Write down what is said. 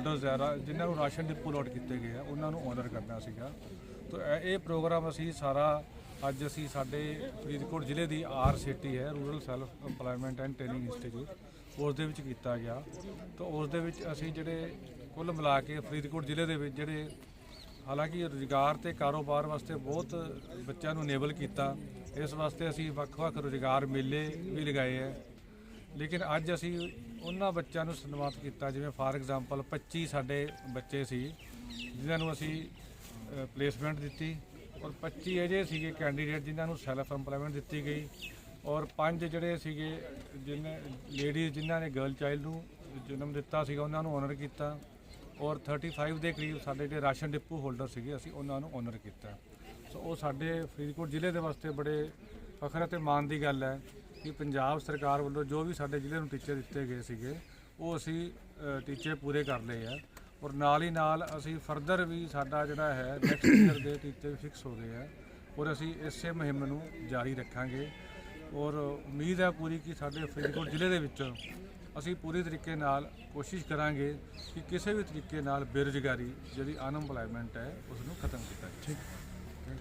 Holders ਆ ਜਿਨ੍ਹਾਂ ਨੂੰ ਰਾਸ਼ਨ ਡਿਪੂ ਲੋਟ ਕੀਤੇ ਗਏ ਆ, ਉਹਨਾਂ ਨੂੰ ਆਨਰ ਕਰਨਾ ਸੀਗਾ। ਤਾਂ ਇਹ ਇਹ ਪ੍ਰੋਗਰਾਮ ਅਸੀਂ ਸਾਰਾ, ਅੱਜ ਅਸੀਂ ਸਾਡੇ ਫਰੀਦਕੋਟ ਜ਼ਿਲ੍ਹੇ ਦੀ ਆਰ ਸਿਟੀ ਹੈ rural self employment and training institute ਉਸ ਦੇ ਵਿੱਚ ਕੀਤਾ ਗਿਆ। ਤਾਂ ਉਸ ਦੇ ਵਿੱਚ ਅਸੀਂ ਜਿਹੜੇ ਕੁੱਲ ਮਿਲਾ ਕੇ ਫਰੀਦਕੋਟ ਜ਼ਿਲ੍ਹੇ ਦੇ ਵਿੱਚ ਜਿਹੜੇ, ਹਾਲਾਂਕਿ ਰੁਜ਼ਗਾਰ ਤੇ ਕਾਰੋਬਾਰ ਵਾਸਤੇ ਬਹੁਤ ਬੱਚਿਆਂ ਨੂੰ ਨੇਬਲ ਕੀਤਾ, ਇਸ ਵਾਸਤੇ ਅਸੀਂ ਵੱਖ-ਵੱਖ ਰੁਜ਼ਗਾਰ ਮੇਲੇ ਵੀ ਲਗਾਏ ਹੈ। ਲੇਕਿਨ ਅੱਜ ਅਸੀਂ ਉਹਨਾਂ ਬੱਚਿਆਂ ਨੂੰ ਸਨਮਾਨਿਤ ਕੀਤਾ, ਜਿਵੇਂ ਫਾਰ ਐਗਜ਼ਾਮਪਲ 25 ਸਾਡੇ ਬੱਚੇ ਸੀ, ਜਿਨ੍ਹਾਂ ਨੂੰ ਅਸੀਂ ਪਲੇਸਮੈਂਟ ਦਿੱਤੀ ਔਰ 25 ਅਜੇ ਸੀਗੇ ਕੈਂਡੀਡੇਟ ਜਿਨ੍ਹਾਂ ਨੂੰ ਸੈਲਫ ਐਮਪਲੋਇਮੈਂਟ ਦਿੱਤੀ ਗਈ ਔਰ ਪੰਜ ਜਿਹੜੇ ਸੀਗੇ ਜਿਨ੍ਹਾਂ ਲੇਡੀਜ਼ ਜਿਨ੍ਹਾਂ ਨੇ ਗਰਲ ਚਾਈਲਡ ਨੂੰ ਜਨਮ ਦਿੱਤਾ ਸੀਗਾ, ਉਹਨਾਂ ਨੂੰ ਆਨਰ ਕੀਤਾ ਔਰ 35 ਦੇ ਕਰੀਬ ਸਾਡੇ ਜਿਹੜੇ ਰਾਸ਼ਨ ਡਿਪੂ ਹੋਲਡਰ ਸੀਗੇ, ਅਸੀਂ ਉਹਨਾਂ ਨੂੰ ਆਨਰ ਕੀਤਾ। ਸੋ ਉਹ ਸਾਡੇ ਫਰੀਦਕੋਟ ਜ਼ਿਲ੍ਹੇ ਦੇ ਵਾਸਤੇ ਬੜੇ ਫਖਰ ਅਤੇ ਮਾਣ ਦੀ ਗੱਲ ਹੈ। ਕਿ ਪੰਜਾਬ ਸਰਕਾਰ ਵੱਲੋਂ ਜੋ ਵੀ ਸਾਡੇ ਜ਼ਿਲ੍ਹੇ ਨੂੰ ਟੀਚੇ ਦਿੱਤੇ ਗਏ ਸੀਗੇ, ਉਹ ਅਸੀਂ ਟੀਚੇ ਪੂਰੇ ਕਰ ਲਏ ਆ। ਔਰ ਨਾਲ ਹੀ ਨਾਲ ਅਸੀਂ ਫਰਦਰ ਵੀ ਸਾਡਾ ਜਿਹੜਾ ਹੈ ਨੈਕਸਟ ਈਅਰ ਦੇ ਟੀਚੇ ਫਿਕਸ ਹੋ ਗਏ ਆ। ਔਰ ਅਸੀਂ ਇਸੇ ਮੁਹਿੰਮ ਨੂੰ ਜਾਰੀ ਰੱਖਾਂਗੇ। ਔਰ ਉਮੀਦ ਹੈ ਪੂਰੀ ਕਿ ਸਾਡੇ ਫਰੀਦਕੋਟ ਜ਼ਿਲ੍ਹੇ ਦੇ ਵਿੱਚ ਅਸੀਂ ਪੂਰੀ ਤਰੀਕੇ ਨਾਲ ਕੋਸ਼ਿਸ਼ ਕਰਾਂਗੇ ਕਿ ਕਿਸੇ ਵੀ ਤਰੀਕੇ ਨਾਲ ਬੇਰੁਜ਼ਗਾਰੀ ਜਿਹੜੀ ਅਨਐਮਪਲੋਇਮੈਂਟ ਹੈ ਉਸ ਨੂੰ ਖਤਮ ਕੀਤਾ ਜਾਵੇ।